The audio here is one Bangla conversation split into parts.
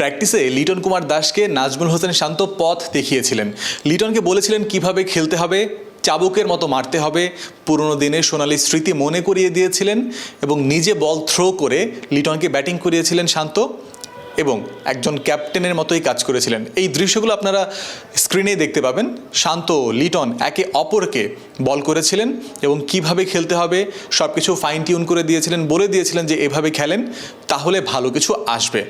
প্র্যাকটিসে লিটন কুমার দাসকে নাজমুল হোসেন শান্ত পথ দেখিয়েছিলেন। লিটনকে বলেছিলেন কীভাবে খেলতে হবে, চাবুকের মতো মারতে হবে, পুরনো দিনে সোনালি স্মৃতি মনে করিয়ে দিয়েছিলেন এবং নিজে বল থ্রো করে লিটনকে ব্যাটিং করিয়েছিলেন শান্ত। এবং একজন ক্যাপ্টেনের মতোই কাজ করেছিলেন। এই দৃশ্যগুলো আপনারা স্ক্রিনে দেখতে পাবেন। শান্ত লিটন একে অপরকে বল করেছিলেন এবং কীভাবে খেলতে হবে সব কিছু ফাইন টিউন করে দিয়েছিলেন, বলে দিয়েছিলেন যে এভাবে খেলেন, তাহলে ভালো কিছু আসবে।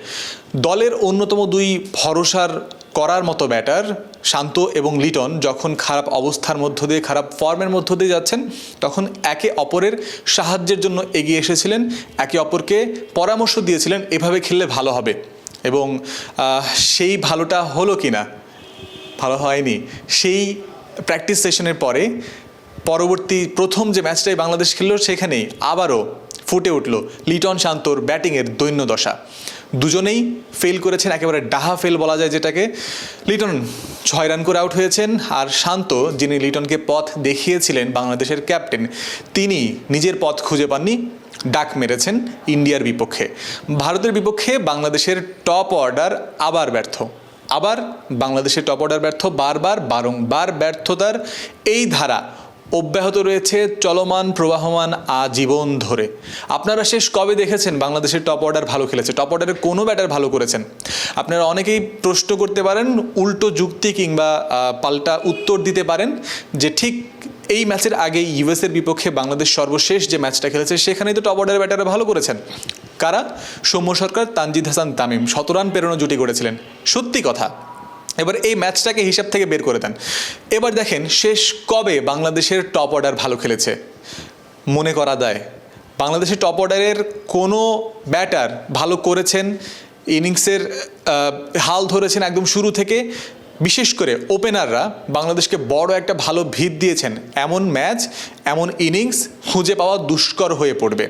দলের অন্যতম দুই ভরসার করার মতো ব্যাটার, শান্ত এবং লিটন, যখন খারাপ অবস্থার মধ্য দিয়ে, খারাপ ফর্মের মধ্য দিয়ে যাচ্ছেন, তখন একে অপরের সাহায্যের জন্য এগিয়ে এসেছিলেন, একে অপরকে পরামর্শ দিয়েছিলেন, এভাবে খেললে ভালো হবে। এবং সেই ভালোটা হলো কি না ভালো হয়নি। সেই প্র্যাকটিস সেশনের পরে, পরবর্তী প্রথম যে ম্যাচটাই বাংলাদেশ খেললো সেখানেই আবারও ফুটে উঠল লিটন শান্তর ব্যাটিংয়ের দৈন্য দশা। দুজনেই ফেল করেছেন, একেবারে ডাহা ফেল বলা যায় যেটাকে। লিটন ছয় রান করে আউট হয়েছেন আর শান্ত, যিনি লিটনকে পথ দেখিয়েছিলেন বাংলাদেশের ক্যাপ্টেন তিনি নিজের পথ খুঁজে পাননি। ডাক মেরেছেন ইন্ডিয়ার বিপক্ষে। ভারতের বিপক্ষে বাংলাদেশের টপ অর্ডার আবার ব্যর্থ। আবার বাংলাদেশের টপ অর্ডার ব্যর্থ, বারবার, বারংবার ব্যর্থতার এই ধারা অব্যাহত রয়েছে চলমান, প্রবাহমান, আজীবন ধরে। আপনারা শেষ কবে দেখেছেন বাংলাদেশের টপ অর্ডার ভালো খেলেছে? টপ অর্ডারের কোনো ব্যাটার ভালো করেছেন? আপনারা অনেকেই প্রশ্ন করতে পারেন, উল্টো যুক্তি কিংবা পাল্টা উত্তর দিতে পারেন যে ঠিক এই ম্যাচের আগে ইউএসের বিপক্ষে বাংলাদেশ সর্বশেষ যে ম্যাচটা খেলেছে, সেখানেই তো টপ অর্ডার ব্যাটারে ভালো করেছেন। কারা? সৌম্য সরকার, তানজিদ হাসান, তামিম। শতরান পেরোনো জুটি করেছিলেন সত্যি কথা। এবার এই ম্যাচটাকে হিসাব থেকে বের করে দেন। এবার দেখেন, শেষ কবে বাংলাদেশের টপ অর্ডার ভালো খেলেছে? মনে করা দেয়। বাংলাদেশের টপ অর্ডারের কোনো ব্যাটার ভালো করেছেন ইনিংসের হাল ধরেছেন একদম শুরু থেকে বিশেষ করে ওপেনাররা বাংলাদেশকে বড় একটা ভালো ভিত দিয়েছেন। এমন ম্যাচ, এমন ইনিংস খুঁজে পাওয়া দুষ্কর হয়ে পড়বে।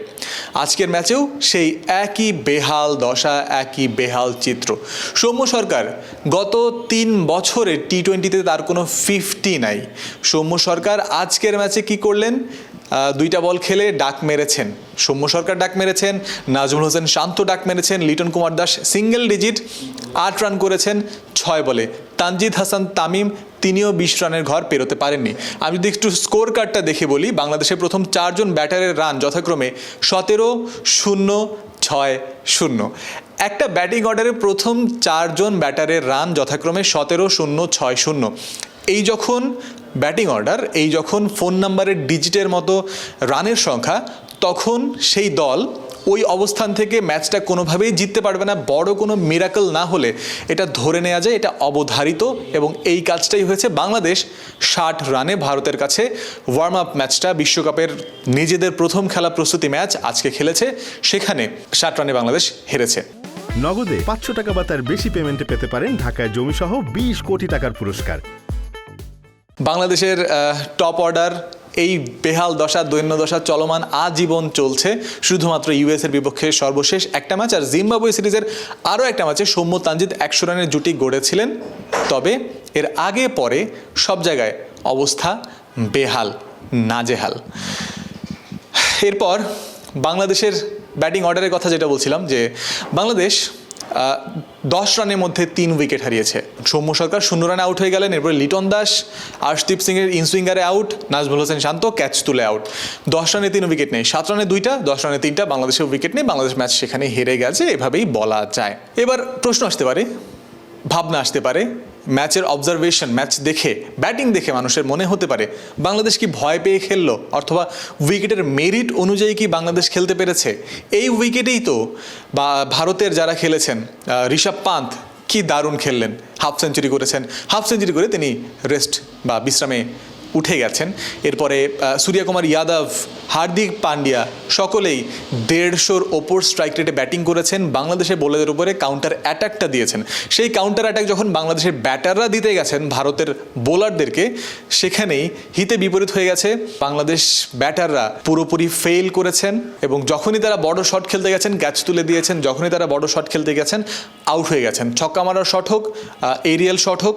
আজকের ম্যাচেও সেই একই বেহাল দশা, একই বেহাল চিত্র। সৌম্য সরকার, গত তিন বছরে টি টোয়েন্টিতে তার কোনো ফিফটি নাই। সৌম্য সরকার আজকের ম্যাচে কি করলেন? দুইটা বল খেলে ডাক মেরেছেন। সৌম্য সরকার ডাক মেরেছেন, নাজমুল হোসেন শান্ত ডাক মেরেছেন, লিটন কুমার দাস সিঙ্গেল ডিজিট আট রান করেছেন, ছয় বলে। তানজিদ হাসান, তামিম তিনিও বিশ রানের ঘর পেরোতে পারেননি। আমি যদি একটু স্কোর কার্ডটা দেখে বলি, বাংলাদেশের প্রথম চারজন ব্যাটারের রান যথাক্রমে সতেরো, শূন্য, ছয়, শূন্য। একটা ব্যাটিং অর্ডারে প্রথম চারজন ব্যাটারের রান যথাক্রমে সতেরো, শূন্য, ছয়, শূন্য। এই যখন ব্যাটিং অর্ডার, এই যখন ফোন নাম্বারের ডিজিটের মতো রানের সংখ্যা, তখন সেই দল ওই অবস্থান থেকে ম্যাচটা কোনোভাবেই জিততে পারবে না বড় কোনো মিরাকল না হলে। এটা ধরে নেওয়া যায় এটা অবধারিত এবং এই কাজটাই হয়েছে বাংলাদেশ ষাট রানে ভারতের কাছে। ওয়ার্ম আপ ম্যাচটা বিশ্বকাপের নিজেদের প্রথম খেলা প্রস্তুতি ম্যাচ আজকে খেলেছে সেখানে ষাট রানে বাংলাদেশ হেরেছে। নগদে পাঁচশো টাকা বা তার বেশি পেমেন্টে পেতে পারেন ঢাকায় জমিসহ বিশ কোটি টাকার পুরস্কার। বাংলাদেশের টপ অর্ডার এই বেহাল দশা, দৈন্য দশা চলমান আজীবন চলছে। শুধুমাত্র ইউএসের বিপক্ষে সর্বশেষ একটা ম্যাচ আর জিম্বাবুয়ে সিরিজের আরও একটা ম্যাচে সৌম্য তানজিদ একশো রানের জুটি গড়েছিলেন। তবে এর আগে পরে সব জায়গায় অবস্থা বেহাল, নাজেহাল। এরপর বাংলাদেশের ব্যাটিং অর্ডারের কথা যেটা বলছিলাম যে, বাংলাদেশ দশ রানের মধ্যে তিন উইকেট হারিয়েছে। সৌম্য সরকার শূন্য রানে আউট হয়ে গেলেন, এরপরে লিটন দাস, আর্শদীপ সিংয়ের ইনসুইঙ্গারে আউট নাজবুল হোসেন শান্ত ক্যাচ তুলে আউট দশ রানে তিন উইকেট নেই, সাত রানে দুইটা, দশ রানে তিনটা বাংলাদেশের উইকেট নেই, বাংলাদেশ ম্যাচ সেখানে হেরে গেছে, এভাবেই বলা যায়। এবার প্রশ্ন আসতে পারে, ভাবনা আসতে পারে ম্যাচের অবজারভেশন ম্যাচ দেখে ব্যাটিং দেখে মানুষের মনে হতে পারে, বাংলাদেশ কি ভয় পেয়ে খেললো? অথবা উইকেটের মেরিট অনুযায়ী কি বাংলাদেশ খেলতে পেরেছে? এই উইকেটেই তো, বা ভারতের যারা খেলেছেন ঋষভ পান্ত, কি দারুণ খেললেন। হাফ সেঞ্চুরি করেছেন। হাফ সেঞ্চুরি করে তিনি রেস্ট বা বিশ্রামে উঠে গেছেন। এরপরে সূর্যকুমার যাদব, হার্দিক পান্ডিয়া সকলেই দেড়শোর ওপর স্ট্রাইক রেটে ব্যাটিং করেছেন। বাংলাদেশের বোলারদের উপরে কাউন্টার অ্যাটাকটা দিয়েছেন। সেই কাউন্টার অ্যাটাক যখন বাংলাদেশের ব্যাটাররা দিতে গেছেন, ভারতের বোলারদেরকে সেখানেই হিতে বিপরীত হয়ে গেছে। বাংলাদেশ ব্যাটাররা পুরোপুরি ফেল করেছেন এবং যখনই তারা বড় শট খেলতে গেছেন ক্যাচ তুলে দিয়েছেন, যখনই তারা বড় শট খেলতে গেছেন আউট হয়ে গেছেন। ছক্কা মারার শট হোক এরিয়াল শট হোক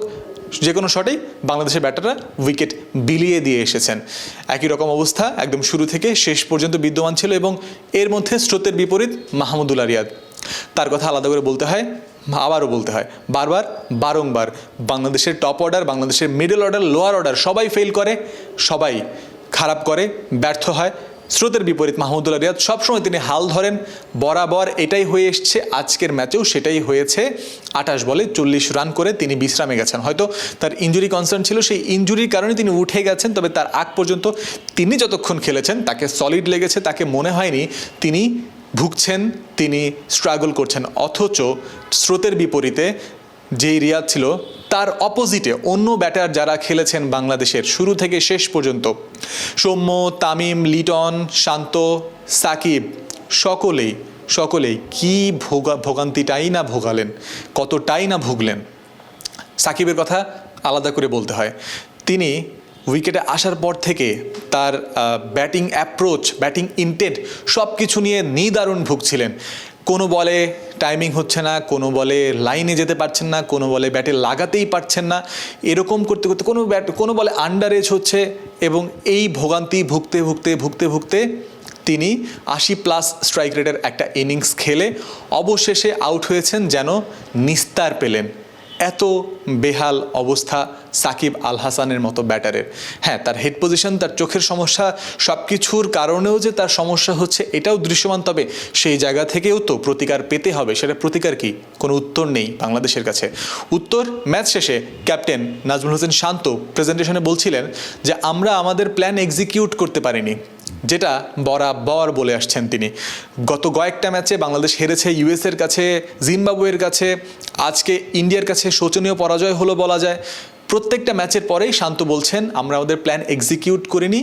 যে কোনো শটেই বাংলাদেশের ব্যাটাররা উইকেট বিলিয়ে দিয়ে এসেছেন। একই রকম অবস্থা একদম শুরু থেকে শেষ পর্যন্ত বিদ্যমান ছিল এবং এর মধ্যে স্রোতের বিপরীত মাহমুদুল্লাহ রিয়াদ তার কথা আলাদা করে বলতে হয়, আবারও বলতে হয়, বারবার, বারংবার বাংলাদেশের টপ অর্ডার বাংলাদেশের মিডল অর্ডার লোয়ার অর্ডার সবাই ফেল করে, সবাই খারাপ করে, ব্যর্থ হয় স্রোতের বিপরীত মাহমুদুল্লাহ রিয়াদ সবসময় তিনি হাল ধরেন, বরাবর এটাই হয়ে এসছে আজকের ম্যাচেও সেটাই হয়েছে। আঠাশ বলে চল্লিশ রান করে তিনি বিশ্রামে গেছেন। হয়তো তার ইঞ্জুরি কনসার্ন ছিল, সেই ইঞ্জুরির কারণে তিনি উঠে গেছেন, তবে তার আগ পর্যন্ত তিনি যতক্ষণ খেলেছেন, তাকে সলিড লেগেছে, তাকে মনে হয়নি, তিনি ভুগছেন, তিনি স্ট্রাগল করছেন। অথচ স্রোতের বিপরীতে যেই রিয়াদ ছিল তার অপোজিটে অন্য ব্যাটার যারা খেলেছেন বাংলাদেশের শুরু থেকে শেষ পর্যন্ত, সৌম্য, তামিম, লিটন, শান্ত, সাকিব, সকলেই সকলেই কি ভোগা, ভোগান্তিটাই না ভোগালেন, কতটাই না ভুগলেন? সাকিবের কথা আলাদা করে বলতে হয়। তিনি উইকেটে আসার পর থেকে তার ব্যাটিং অ্যাপ্রোচ ব্যাটিং ইনটেন্ট সব কিছু নিয়ে নিদারুণ ভুগছিলেন। কোনো বলে টাইমিং হচ্ছে না, কোনো বলে লাইনে যেতে পারছেন না, কোনো বলে ব্যাটে লাগাতেই পারছেন না, এরকম করতে করতে কোনো ব্যাট কোনো বলে আন্ডার এজ হচ্ছে এবং এই ভোগান্তি ভুগতে ভুগতে ভুগতে ভুগতে তিনি আশি প্লাস স্ট্রাইক রেটের একটা ইনিংস খেলে অবশেষে আউট হয়েছেন যেন নিস্তার পেলেন। এত বেহাল অবস্থা সাকিব আল হাসানের মতো ব্যাটারের। হ্যাঁ তার হেড পজিশন তার চোখের সমস্যা সব কিছুর কারণেও যে তার সমস্যা হচ্ছে, এটাও দৃশ্যমান। তবে সেই জায়গা থেকেও তো প্রতিকার পেতে হবে। সেটা প্রতিকার কি? কোনো উত্তর নেই বাংলাদেশের কাছে। উত্তর ম্যাচ শেষে ক্যাপ্টেন নাজমুল হোসেন শান্ত প্রেজেন্টেশনে বলছিলেন যে, আমরা আমাদের প্ল্যান এক্সিকিউট করতে পারিনি। যেটা বরাবর বলে আসছেন তিনি। গত কয়েকটা ম্যাচে বাংলাদেশ হেরেছে ইউএসের কাছে, জিম্বাবুয়ের কাছে, আজকে ইন্ডিয়ার কাছে শোচনীয় পরাজয় হলো বলা যায়। প্রত্যেকটা ম্যাচের পরেই শান্ত বলছেন, আমরা আমাদের প্ল্যান এক্সিকিউট করিনি,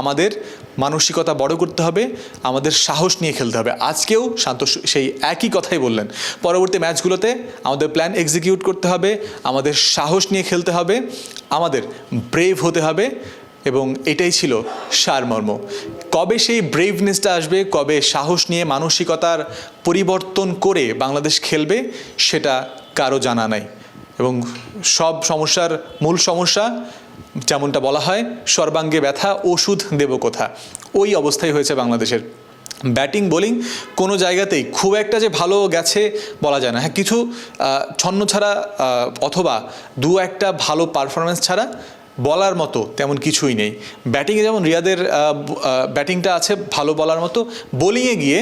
আমাদের মানসিকতা বড় করতে হবে, আমাদের সাহস নিয়ে খেলতে হবে। আজকেও শান্ত সেই একই কথাই বললেন। পরবর্তী ম্যাচগুলোতে আমাদের প্ল্যান এক্সিকিউট করতে হবে, আমাদের সাহস নিয়ে খেলতে হবে, আমাদের ব্রেভ হতে হবে এবং এটাই ছিল সারমর্ম। কবে সেই ব্রেভনেসটা আসবে, কবে সাহস নিয়ে মানসিকতার পরিবর্তন করে বাংলাদেশ খেলবে, সেটা কারও জানা নাই। এবং সব সমস্যার মূল সমস্যা, যেমনটা বলা হয়, সর্বাঙ্গে ব্যথা, ওষুধ দেব কোথা? ওই অবস্থাই হয়েছে বাংলাদেশের। ব্যাটিং, বোলিং কোনো জায়গাতেই খুব একটা যে ভালো গেছে বলা যায় না। হ্যাঁ কিছু ছন্ন ছাড়া অথবা দু একটা ভালো পারফরমেন্স ছাড়া বলার মতো তেমন কিছুই নেই। ব্যাটিংয়ে যেমন রিয়াদের ব্যাটিংটা আছে ভালো বলার মতো, বোলিংয়ে গিয়ে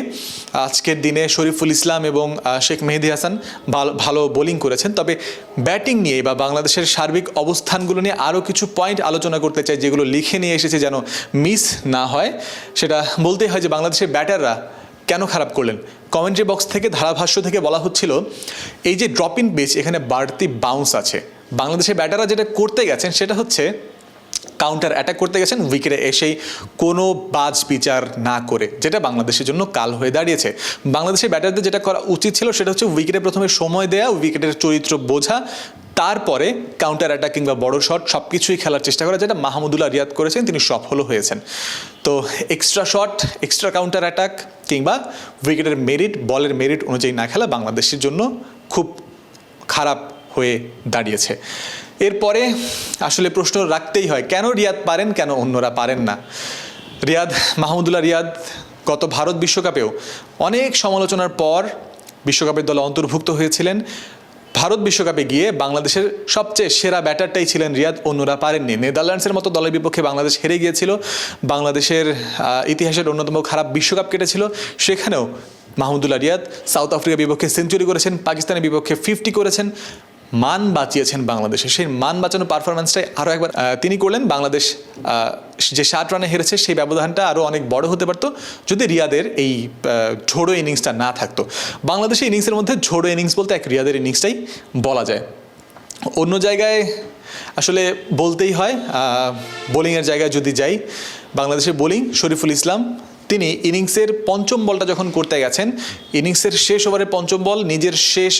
আজকের দিনে শরীফুল ইসলাম এবং শেখ মেহেদি হাসান ভালো ভালো বোলিং করেছেন। তবে ব্যাটিং নিয়ে বা বাংলাদেশের সার্বিক অবস্থানগুলো নিয়ে আরও কিছু পয়েন্ট আলোচনা করতে চাই, যেগুলো লিখে নিয়ে এসেছে যেন মিস না হয়। সেটা বলতেই হয় যে বাংলাদেশের ব্যাটাররা কেন খারাপ করলেন? কমেন্ট্রি বক্স থেকে, ধারাভাষ্য থেকে বলা হচ্ছিল, এই যে ড্রপ ইন বেচ এখানে বাড়তি বাউন্স আছে। বাংলাদেশের ব্যাটাররা যেটা করতে গেছেন সেটা হচ্ছে কাউন্টার অ্যাটাক করতে গেছেন উইকেটে এসেই কোনো বাজ বিচার না করে, যেটা বাংলাদেশের জন্য কাল হয়ে দাঁড়িয়েছে। বাংলাদেশের ব্যাটারদের যেটা করা উচিত ছিল সেটা হচ্ছে উইকেটে প্রথমে সময় দেয়া উইকেটের চরিত্র বোঝা, তারপরে কাউন্টার অ্যাটাক কিংবা বড় শট সব কিছুই খেলার চেষ্টা করা, যেটা মাহমুদুল্লাহ রিয়াদ করেছেন, তিনি সফলও হয়েছেন। তো extra shot extra counter attack কিংবা উইকেটের মেরিট বলের মেরিট অনুযায়ী না খেলা বাংলাদেশের জন্য খুব খারাপ হয়ে দাঁড়িয়েছে। এরপরে আসলে প্রশ্ন রাখতেই হয়, কেন রিয়াদ পারেন, কেন অন্যরা পারেন না? রিয়াদ, মাহমুদুল্লাহ রিয়াদ গত ভারত বিশ্বকাপেও অনেক সমালোচনার পর বিশ্বকাপের দলে অন্তর্ভুক্ত হয়েছিলেন। ভারত বিশ্বকাপে গিয়ে বাংলাদেশের সবচেয়ে সেরা ব্যাটারটাই ছিলেন রিয়াদ, অন্যরা পারেননি। নেদারল্যান্ডসের মতো দলের বিপক্ষে বাংলাদেশ হেরে গিয়েছিল। বাংলাদেশের ইতিহাসের অন্যতম খারাপ বিশ্বকাপ কেটেছিল। সেখানেও মাহমুদুল্লাহ রিয়াদ সাউথ আফ্রিকার বিপক্ষে সেঞ্চুরি করেছেন, পাকিস্তানের বিপক্ষে ফিফটি করেছেন। মান বাঁচিয়েছেন বাংলাদেশে। সেই মান বাঁচানো পারফরমেন্সটাই আরও একবার তিনি করলেন। বাংলাদেশ যে ষাট রানে হেরেছে, সেই ব্যবধানটা আরও অনেক বড় হতে পারতো, যদি রিয়াদের এই ঝোড়ো ইনিংসটা না থাকতো। বাংলাদেশের ইনিংসের মধ্যে ঝোড়ো ইনিংস বলতে এক রিয়াদের ইনিংসটাই বলা যায়। অন্য জায়গায় আসলে বলতেই হয় বোলিংয়ের জায়গায় যদি যাই, বাংলাদেশের বোলিং শরীফুল ইসলাম তিনি ইনিংসের পঞ্চম বলটা যখন করতে গেছেন, ইনিংসের শেষ ওভারের পঞ্চম বল, নিজের শেষ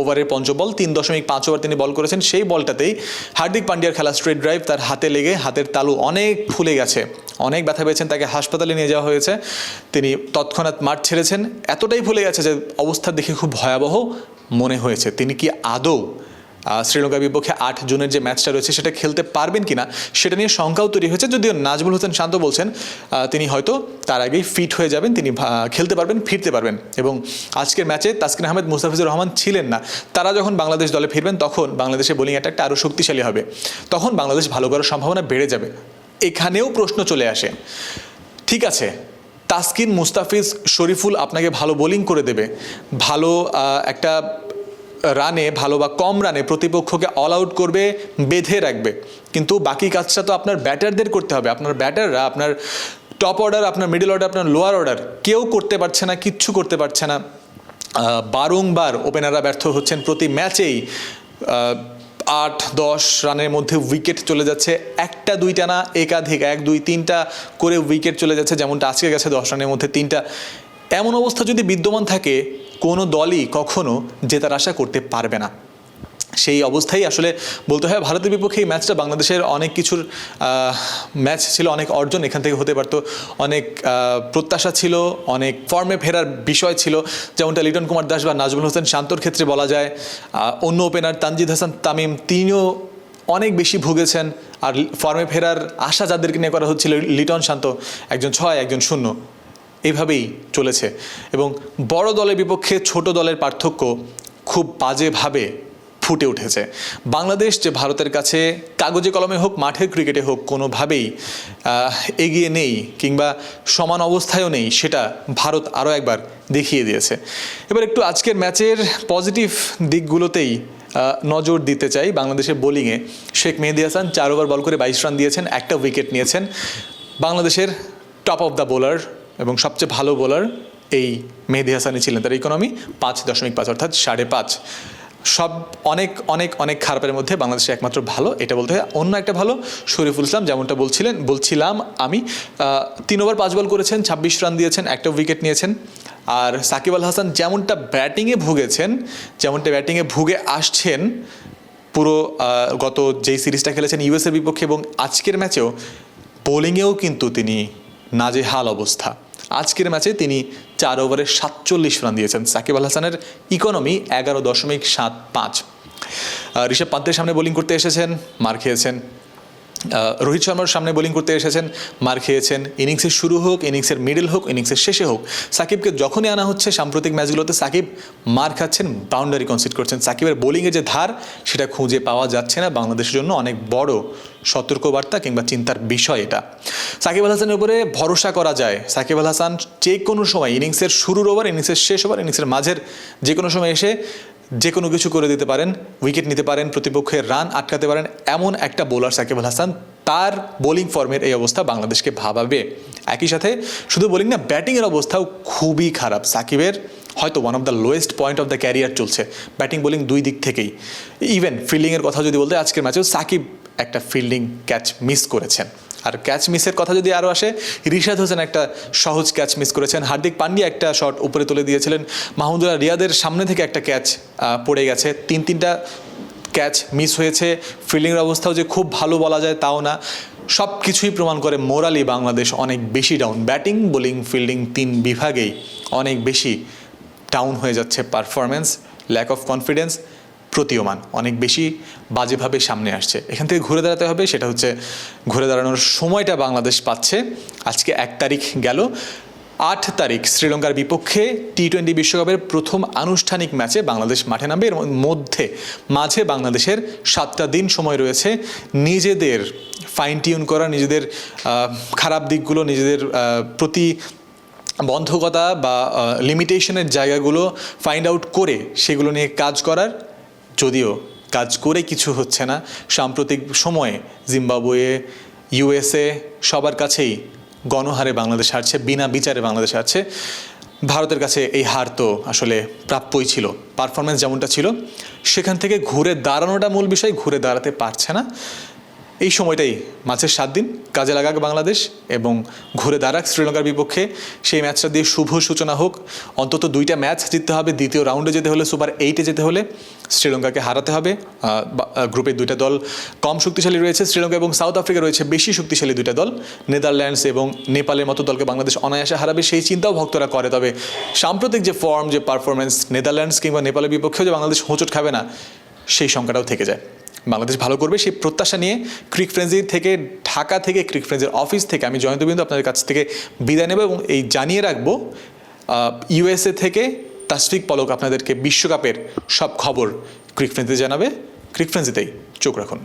ওভারের পঞ্চম বল, তিন দশমিক পাঁচ ওভার তিনি বল করেছেন, সেই বলটাতেই হার্দিক পান্ডিয়ার খেলা স্ট্রেট ড্রাইভ তার হাতে লেগে হাতের তালু অনেক ফুলে গেছে। অনেক ব্যথা পেয়েছেন তাকে হাসপাতালে নিয়ে যাওয়া হয়েছে। তিনি তৎক্ষণাৎ মাঠ ছেড়েছেন। এতটাই ফুলে গেছে যে অবস্থা দেখে খুব ভয়াবহ মনে হয়েছে। তিনি কি আদৌ শ্রীলঙ্কার বিপক্ষে আট জুনের যে ম্যাচটা রয়েছে, সেটা খেলতে পারবেন কিনা, সেটা নিয়ে শঙ্কাও তৈরি হয়েছে। যদিও নাজমুল হোসেন শান্ত বলছেন তিনি হয়তো তার আগেই ফিট হয়ে যাবেন, তিনি খেলতে পারবেন, ফিরতে পারবেন। এবং আজকের ম্যাচে তাসকিন আহমেদ, মুস্তাফিজুর রহমান ছিলেন না। তারা যখন বাংলাদেশ দলে ফিরবেন, তখন বাংলাদেশের বোলিং অ্যাটাকটা আরও শক্তিশালী হবে। তখন বাংলাদেশ ভালো করার সম্ভাবনা বেড়ে যাবে। এখানেও প্রশ্ন চলে আসে, ঠিক আছে, তাসকিন, মুস্তাফিজ, শরীফুল আপনাকে ভালো বোলিং করে দেবে। ভালো একটা রানে ভালো বা কম রানে প্রতিপক্ষকে অল আউট করবে, বেঁধে রাখবে। কিন্তু বাকি কাজটা তো আপনার ব্যাটারদের করতে হবে। আপনার ব্যাটাররা, আপনার টপ অর্ডার আপনার মিডল অর্ডার আপনার লোয়ার অর্ডার কেউ করতে পারছে না, কিচ্ছু করতে পারছে না। বারংবার ওপেনাররা ব্যর্থ হচ্ছেন প্রতি ম্যাচেই আট, দশ রানের মধ্যে উইকেট চলে যাচ্ছে। একটা, দুইটা না, একাধিক, এক, দুই, তিনটা করে উইকেট চলে যাচ্ছে, যেমনটা আজকে গেছে দশ রানের মধ্যে তিনটা। এমন অবস্থা যদি বিদ্যমান থাকে কোনো দলই কখনো জেতার আশা করতে পারবে না। সেই অবস্থায় আসলে বলতে হয় ভারতের বিপক্ষে এই ম্যাচটা বাংলাদেশের অনেক কিছুর ম্যাচ ছিল, অনেক অর্জন এখান থেকে হতে পারতো। অনেক প্রত্যাশা ছিল, অনেক ফর্মে ফেরার বিষয় ছিল। যেমনটা লিটন কুমার দাস বা নাজমুল হোসেন শান্তর ক্ষেত্রে বলা যায় অন্য ওপেনার তানজিদ হাসান তামিম তিনিও অনেক বেশি ভুগেছেন। আর ফর্মে ফেরার আশা যাদেরকে নিয়ে করা হচ্ছিল, লিটন শান্ত একজন ছয়, একজন শূন্য। এইভাবেই চলেছে। এবং বড় দলের বিপক্ষে ছোট দলের পার্থক্য খুব বাজেভাবে ফুটে উঠেছে। বাংলাদেশ যে ভারতের কাছে কাগজে কলমে হোক, মাঠের ক্রিকেটে হোক, কোনোভাবেই এগিয়ে নেই কিংবা সমান অবস্থায়ও নেই, সেটা ভারত আরও একবার দেখিয়ে দিয়েছে। এবার একটু আজকের ম্যাচের পজিটিভ দিকগুলোতেই নজর দিতে চাই বাংলাদেশের বোলিংয়ে। শেখ মেহেদি হাসান চার ওভার বল করে বাইশ রান দিয়েছেন, একটা উইকেট নিয়েছেন। বাংলাদেশের টপ অফ দ্য বোলার এবং সবচেয়ে ভালো বোলার এই মেহেদি হাসানি ছিলেন। তার ইকোনমি পাঁচ দশমিক পাঁচ, অর্থাৎ সাড়ে পাঁচ। সব অনেক অনেক অনেক খারাপের মধ্যে বাংলাদেশে একমাত্র ভালো, এটা বলতে অন্য একটা ভালো, শরীফুল ইসলাম, যেমনটা বলছিলেন, বলছিলাম আমি তিন ওভার পাঁচ বল করেছেন, ছাব্বিশ রান দিয়েছেন, একটা উইকেট নিয়েছেন। আর সাকিব আল হাসান যেমনটা ব্যাটিংয়ে ভুগেছেন, যেমনটা ব্যাটিংয়ে ভুগে আসছেন, পুরো গত যেই সিরিজটা খেলেছেন ইউএসের বিপক্ষে এবং আজকের ম্যাচেও বোলিংয়েও কিন্তু তিনি নাজেহাল অবস্থা। আজকের ম্যাচে তিনি চার ওভারে সাতচল্লিশ রান দিয়েছেন। সাকিব আল হাসানের ইকোনমি এগারো দশমিক সাত পাঁচ। ঋষভ পান্তের সামনে বোলিং করতে এসেছেন, মার খেয়েছেন রোহিত শর্মার সামনে বোলিং করতে এসেছেন, মার খেয়েছেন। ইনিংসের শুরু হোক ইনিংসের মিডল হোক ইনিংসের শেষে হোক, সাকিবকে যখনই আনা হচ্ছে সাম্প্রতিক ম্যাচগুলোতে সাকিব মার খাচ্ছেন বাউন্ডারি কনসিড করছেন। সাকিবের বোলিংয়ের যে ধার, সেটা খুঁজে পাওয়া যাচ্ছে না। বাংলাদেশের জন্য অনেক বড় সতর্কবার্তা কিংবা চিন্তার বিষয় এটা। সাকিব আল হাসানের উপরে ভরসা করা যায়। সাকিব আল হাসান যে কোনো সময় ইনিংসের শুরুর ওভার ইনিংসের শেষ ওভার ইনিংসের মাঝের যে কোনো সময় এসে যে কোনো কিছু করে দিতে পারেন উইকেট নিতে পারেন, প্রতিপক্ষের রান আটকাতে পারেন, এমন একটা বোলার সাকিব আল হাসান তার বোলিং ফর্মের এই অবস্থা বাংলাদেশকে ভাবাবে। একই সাথে শুধু বোলিং না ব্যাটিংয়ের অবস্থাও খুবই খারাপ। সাকিবের হয়তো one of the lowest point of the career চলছে ব্যাটিং বোলিং দুই দিক থেকেই। ইভেন ফিল্ডিংয়ের কথা যদি বলতে, আজকের ম্যাচেও সাকিব একটা ফিল্ডিং ক্যাচ মিস করেছেন। আর ক্যাচ মিসের কথা যদি আরও আসে, রিশাদ হোসেন একটা সহজ ক্যাচ মিস করেছেন। হার্দিক পান্ডিয়া একটা শট উপরে তুলে দিয়েছিলেন। মাহমুদুল্লাহ রিয়াদের সামনে থেকে একটা ক্যাচ পড়ে গেছে। তিন তিনটা ক্যাচ মিস হয়েছে। ফিল্ডিংয়ের অবস্থাও যে খুব ভালো বলা যায় তাও না। সব কিছুই প্রমাণ করে মোরালি বাংলাদেশ অনেক বেশি ডাউন ব্যাটিং, বোলিং ফিল্ডিং তিন বিভাগেই অনেক বেশি ডাউন হয়ে যাচ্ছে পারফরমেন্স ল্যাক অফ কনফিডেন্স প্রতীয়মান, অনেক বেশি বাজেভাবে সামনে আসছে। এখান থেকে ঘুরে দাঁড়াতে হবে, সেটা হচ্ছে ঘুরে দাঁড়ানোর সময়টা বাংলাদেশ পাচ্ছে। আজকে এক তারিখ গেল, আট তারিখ শ্রীলঙ্কার বিপক্ষে টি টোয়েন্টি বিশ্বকাপের প্রথম আনুষ্ঠানিক ম্যাচে বাংলাদেশ মাঠে নামবে। এর মধ্যে, মাঝে বাংলাদেশের সাতটা দিন সময় রয়েছে নিজেদের ফাইন টিউন করা, নিজেদের খারাপ দিকগুলো, নিজেদের প্রতি বন্ধকতা বা লিমিটেশনের জায়গাগুলো ফাইন্ড আউট করে সেগুলো নিয়ে কাজ করার যদিও কাজ করে কিছু হচ্ছে না, সাম্প্রতিক সময়ে জিম্বাবুয়ে, ইউএসএ সবার কাছেই গণহারে বাংলাদেশ হারছে, বিনা বিচারে বাংলাদেশ হারছে। ভারতের কাছে এই হার তো আসলে প্রাপ্যই ছিল পারফরমেন্স যেমনটা ছিল, সেখান থেকে ঘুরে দাঁড়ানোটা মূল বিষয়, ঘুরে দাঁড়াতে পারছে না। এই সময়টাই মাঝের সাত দিন, কাজে লাগাক বাংলাদেশ এবং ঘুরে দাঁড়াক শ্রীলঙ্কার বিপক্ষে। সেই ম্যাচটা দিয়ে শুভ সূচনা হোক। অন্তত দুইটা ম্যাচ জিততে হবে, দ্বিতীয় রাউন্ডে যেতে হলে, সুপার এইটে যেতে হলে শ্রীলঙ্কাকে হারাতে হবে। গ্রুপে দুইটা দল কম শক্তিশালী রয়েছে। শ্রীলঙ্কা এবং সাউথ আফ্রিকা রয়েছে বেশি শক্তিশালী দুইটা দল। নেদারল্যান্ডস এবং নেপালের মতো দলকে বাংলাদেশ অনায়াসে হারাবে, সেই চিন্তাও ভক্তরা করে। তবে সাম্প্রতিক যে ফর্ম যে পারফরমেন্স নেদারল্যান্ডস কিংবা নেপালের বিপক্ষেও যে বাংলাদেশ হোঁচট খাবে না, সেই সংখ্যাটাও থেকে যায়। বাংলাদেশ ভালো করবে, সেই প্রত্যাশা নিয়ে ক্রিক ফ্রেন্সি থেকে, ঢাকা থেকে ক্রিক ফ্রেন্সির অফিস থেকে আমি জয়ন্তবিন্দু আপনাদের কাছ থেকে বিদায় নেব এবং এই জানিয়ে রাখব ইউএসএ থেকে তাসফিক পলক আপনাদেরকে বিশ্বকাপের সব খবর ক্রিক ফ্রেন্সিতে জানাবে। ক্রিক ফ্রেন্সিতেই চোখ রাখুন।